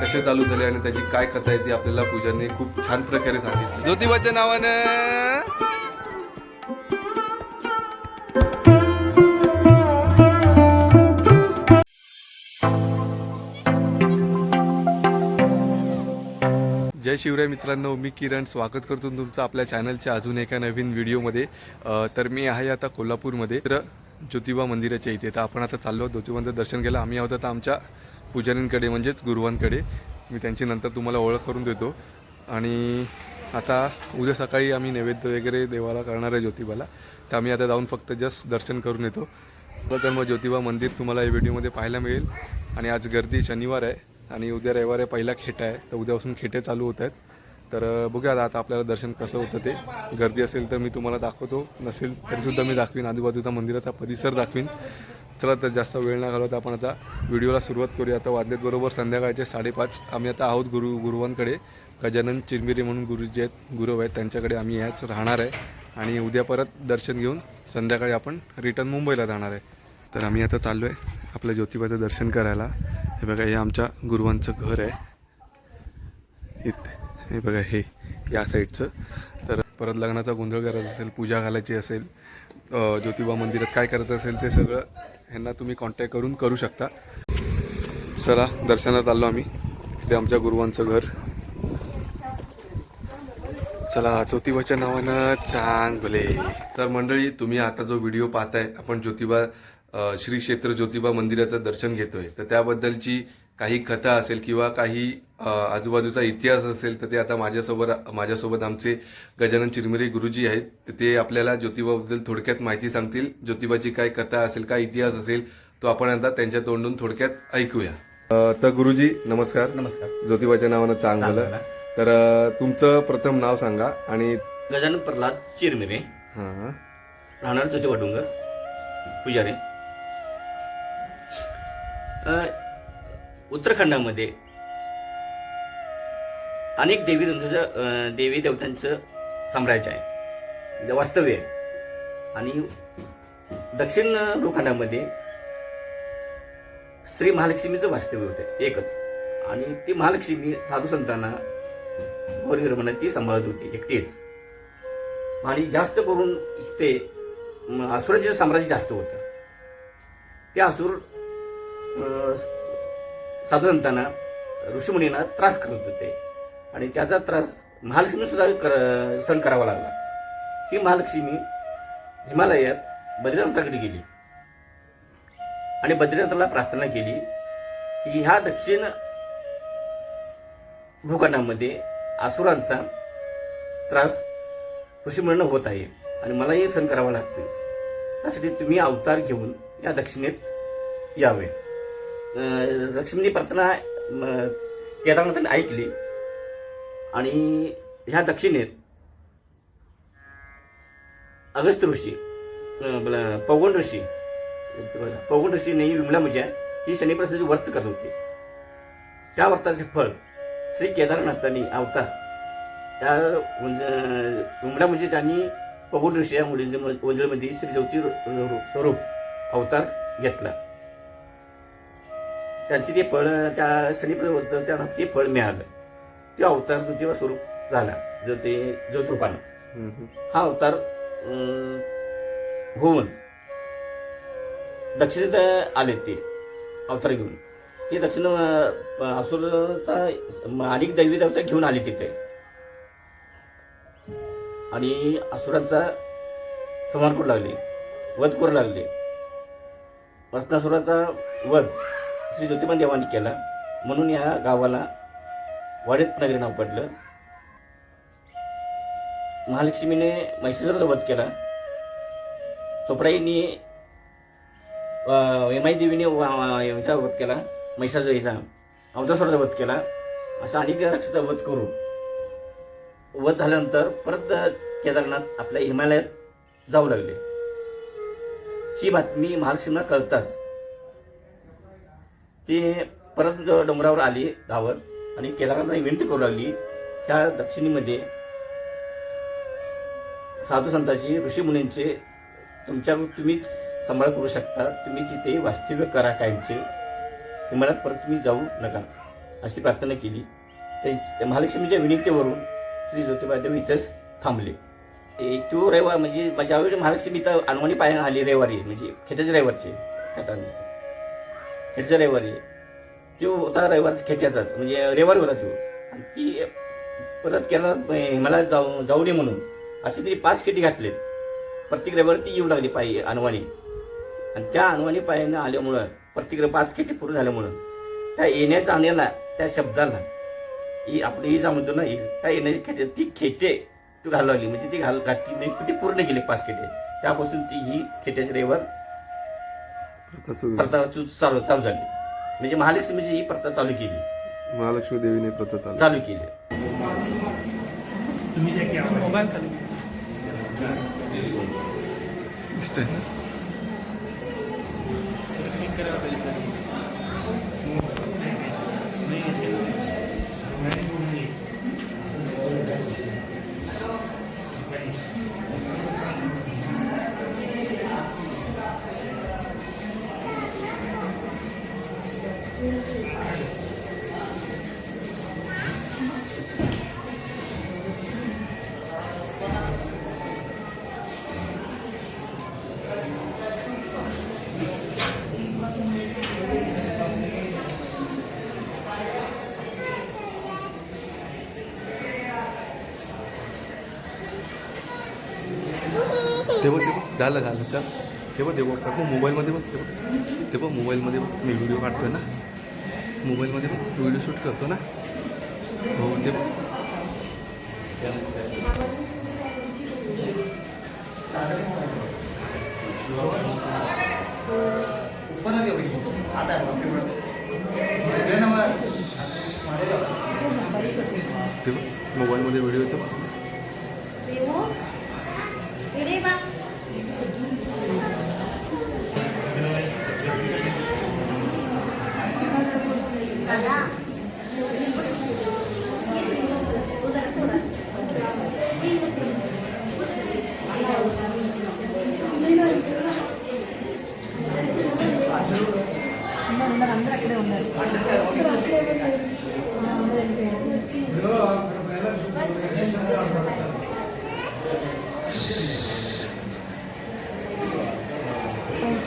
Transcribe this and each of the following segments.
कसे चालू झाले आणि त्याची काय कथा आहे ती आपल्याला पूजाने खूप छान प्रकारे सांगितली. ज्योतिबाच्या नावानं जय शिवराय मित्रांनो मी किरण. स्वागत करतो तुमचं आपल्या चॅनलच्या अजून एका नवीन व्हिडिओमध्ये तर मी आहे आता कोल्हापूरमध्ये. तर ज्योतिबा मंदिराच्या इथे. तर आपण आता चाललो ज्योतिबांचं दर्शन केलं आम्ही आहोत आता आमच्या पुजारींकडे म्हणजेच गुरुवांकडे मी त्यांची नंतर तुम्हाला ओळख करून देतो. आणि आता उद्या सकाळी आम्ही नैवेद्य वगैरे देवाला करणार आहे ज्योतिबाला. तर आम्ही आता जाऊन फक्त जस्ट दर्शन करून येतो. तर मग ज्योतिबा मंदिर तुम्हाला या व्हिडिओमध्ये पाहायला मिळेल. आणि आज गर्दी शनिवार आहे. आणि उद्या रविवार आहे पहिला खेटा आहे तर उद्यापासून खेटे चालू होत आहेत. तर अं, बघूया आता आपल्याला दर्शन कसं होतं ते. गर्दी असेल तर मी तुम्हाला दाखवतो. नसेल तरीसुद्धा मी दाखवीन. आजूबाजूचा मंदिराचा परिसर दाखवीन. चला तर जास्त वेळ न घालवता आपण आता व्हिडिओला सुरुवात करूया. आता वाजलेत बरोबर संध्याकाळचे साडेपाच. आम्ही आता आहोत गुरु गुरुवांकडे गजानन चिरमिरे म्हणून गुरुजी आहेत गुरव आहेत. त्यांच्याकडे आम्ही याच राहणार आहे. आणि उद्या परत दर्शन घेऊन संध्याकाळी आपण रिटर्न मुंबईला जाणार आहे. तर आम्ही आता चाललो आहे आपल्या ज्योतिबाचं दर्शन करायला. हे बघा हे आमच्या गुरुवांचं घर आहे. इथे हे बघा हे या साईडचं. तर परत लग्नाचा गोंधळ करायचा असेल पूजा घालायची असेल ज्योतिबा मंदिरात काय करायचं असेल ते सगळं ह्यांना तुम्ही कॉन्टॅक्ट करून करू शकता. चला दर्शनात आलो आम्ही. इथे आमच्या गुरुवांचं घर. चला ज्योतिबाच्या नावानं चांगले. तर मंडळी तुम्ही आता जो व्हिडिओ पाहताय आपण ज्योतिबा श्री क्षेत्र ज्योतिबा मंदिराचं दर्शन घेतोय. तर त्याबद्दलची काही कथा असेल किंवा काही आजूबाजूचा इतिहास असेल तर ते आता माझ्यासोबत माझ्यासोबत आमचे गजानन चिरमिरे गुरुजी आहेत. तर ते आपल्याला ज्योतिबाबद्दल थोडक्यात माहिती सांगतील. ज्योतिबाची काय कथा असेल काय इतिहास असेल तो आपण आता त्यांच्या तोंडून थोडक्यात ऐकूया. तर गुरुजी नमस्कार. नमस्कार. ज्योतिबाच्या नावानं चांग झालं चांगलं. तर तुमचं प्रथम नाव सांगा आणि गजानन प्रल्हाद चिरमिरे. हा. राहणार ज्योतिबा डोंगर. पुजारी. उत्तराखंडामध्ये अनेक देवी देवतांचं देवी देवतांचं साम्राज्य आहे. वास्तव्य आहे. आणि दक्षिण भूखंडामध्ये श्री महालक्ष्मीचं वास्तव्य होतं एकच. आणि ती महालक्ष्मी साधू संतांना गोरगरिबांना ती सांभाळत होती एकटीच. आणि जास्त करून ते असुराचे साम्राज्य जास्त होतं. ते असुर अ, ऋषीमुनींना त्रास करत होते. आणि त्याचा त्रास महालक्ष्मी सुद्धा कर सहन करावा लागला. ही महालक्ष्मी हिमालयात बद्रीनाथाकडे गेली. आणि बद्रीनाथाला प्रार्थना केली की ह्या दक्षिण भूखंडामध्ये आसुरांचा त्रास ऋषीमुनींना होत आहे आणि मलाही सहन करावा लागतो त्यासाठी तुम्ही अवतार घेऊन या दक्षिणेत यावे. लक्ष्मीनी प्रार्थना केदारनाथाने ऐकली. आणि ह्या दक्षिणेत अगस्त ऋषी आपला पौगण ऋषी पौगण ऋषी नाही विमला मुजा ही शनिप्रसाची व्रत करत होती. त्या व्रताचे फळ श्री केदारनाथांनी अवतार त्या म्हणजे, विमला म्हणजे त्यांनी पवन ऋषी या मुलींच्या श्री ज्योती स्वरूप अवतार घेतला. त्यांचे ते फळ त्या शनिप्रद त्यांना ते फळ मिळालं ते अवतार ज्योतिबा स्वरूप झाला जो ते ज्योतिरूपानं. हा अवतार होऊन दक्षिणेत आले ते अवतार घेऊन. ते दक्षिण असुरचा अनेक दैवी देवता घेऊन आले तिथे. आणि असुरांचा संहार करू लागले वध करू लागले. रत्नासुराचा वध. श्री ज्योतिबा देवानी केला. म्हणून या गावाला वाडीत नगरी नाव पडलं. महालक्ष्मीने महिषासुराचा वध केला. चोपडाईंनी यमाई देवीने वा- याचा वध केला. महिषासुराचा अवतासुराचा वध केला. असा अनेक राक्षसाचा वध करू वध झाल्यानंतर परत केदारनाथ आपल्या हिमालयात जाऊ लागले. ही बातमी महालक्ष्मीला कळताच. ते परत डोंगरावर आली धावत आणि केदारनाथला विनंती करू लागली त्या दक्षिणेमध्ये साधू संतांची ऋषीमुनींचे तुमच्या तुम्हीच सांभाळ करू शकता. तुम्हीच इथे वास्तव्य करा कायमचे. हिमालयात परत तुम्ही जाऊ नका. अशी प्रार्थना केली. त्यांची महालक्ष्मीच्या विनंतीवरून श्री ज्योतिबा देव इथंच थांबले. तो रविवार म्हणजे माझ्या आवडी महालक्ष्मी इथं अनवाणी पाहायला आली रविवारी म्हणजे खेट्याच्या रविवारचे. खेटच्या रविवारी तो होता रविवारचा खेट्याचाच म्हणजे रविवारी होता तो. आणि ती परत केला हिमालयात जाऊ जाऊ नये म्हणून. असे तरी पाच खेटी घातले प्रत्येक रविवारी ती येऊ लागली पायी अनवाणी. आणि त्या अनवाणी पायानं आल्यामुळं प्रत्येक पाच खेटी पूर्ण झाल्यामुळं त्या येण्याच्या जाण्याला त्या शब्दाला ही आपण ही म्हणतो ना ही त्या येण्याची खेटे ती खेटे तू घालू लागली. म्हणजे ती घाल घातली नाही ती पूर्ण केली पाच खेटे. त्यापासून ती ही खेट्याची रविवार प्रथा चालू चालू झाली. म्हणजे महालक्ष्मीची ही प्रथा चालू केली. महालक्ष्मी देवीने प्रथा चालू चालू केली. दिसतंय ना? ते बघ ते बघ झालं झालं चल ते बघ ते बघ काकू मोबाईलमध्ये बघ ते बघ ते बघ मोबाईलमध्ये बघ मी व्हिडिओ काढतोय ना मोबाईलमध्ये बघ व्हिडिओ शूट करतो ना हो ते बघ ते बघ मोबाईलमध्ये व्हिडिओ येतो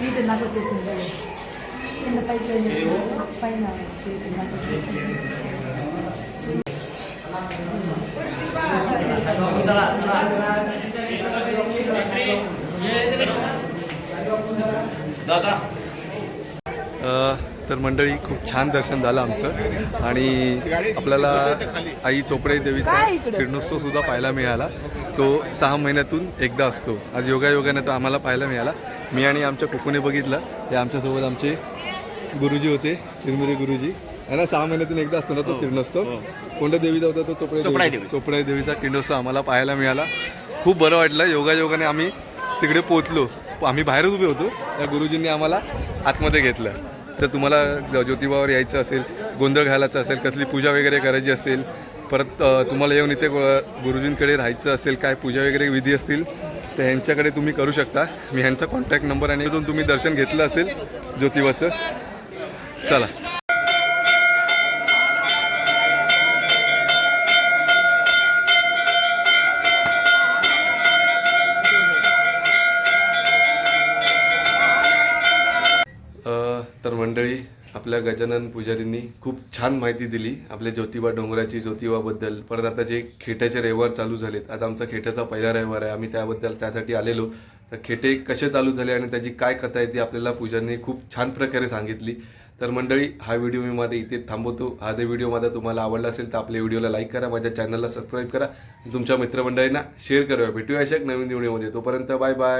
సీట్ నాకు వచ్చేసింది కింద పైకి వెళ్ళేసి పైన సీట్ నాకు వచ్చేసింది अ, तर मंडळी खूप छान दर्शन झालं आमचं आणि आपल्याला आई चोपडे देवीचा किरणोत्सव सुद्धा पाहायला मिळाला तो सहा महिन्यातून एकदा असतो आज योगायोगाने तो आम्हाला पाहायला मिळाला मी आणि आमच्या कुकूने बघितलं. ते आमच्यासोबत आमचे गुरुजी होते तिरमुरे गुरुजी. आहे ना सहा महिन्यातून एकदा असतो ना तो किरणोत्सव? कोणत्या देवीचा होता तो चोपडे देवी- देवी. चोपडाई देवीचा किरणोत्सव आम्हाला पाहायला मिळाला. खूप बरं वाटलं. योगायोगाने आम्ही तिकडे पोचलो आम्ही बाहेरच उभे होतो. त्या गुरुजींनी आम्हाला आतमध्ये घेतलं. तर तुम्हाला ज्योतिबावर यायचं असेल गोंधळ घालायचा असेल कसली पूजा वगैरे करायची असेल परत तुम्हाला येऊन इथे गुरुजींकडे राहायचं असेल काय पूजा वगैरे विधी असतील तर ह्यांच्याकडे तुम्ही करू शकता. मी ह्यांचा कॉन्टॅक्ट नंबर आणि इथून तुम्ही दर्शन घेतलं असेल ज्योतिबाचं. चला अ, तर मंडळी आपल्या गजानन पुजारींनी खूप छान माहिती दिली. आपल्या ज्योतिबा डोंगराची ज्योतिबाबद्दल. परत आता जे खेट्याचे रविवार चालू झालेत. आता आमचा खेट्याचा पहिला रविवार आहे. आम्ही त्याबद्दल त्यासाठी आलेलो. तर खेटे कसे चालू झाले आणि त्याची काय कथा आहे ती आपल्याला पूजांनी खूप छान प्रकारे सांगितली. तर मंडळी हा व्हिडिओ मी माझा इथे थांबवतो. हा जर व्हिडिओ माझा तुम्हाला आवडला असेल तर आपल्या व्हिडिओला लाईक करा. माझ्या चॅनलला सबस्क्राईब करा. तुमच्या मित्रमंडळींना शेअर करूया. भेटूया अशा नवीन व्हिडिओमध्ये. तोपर्यंत बाय बाय.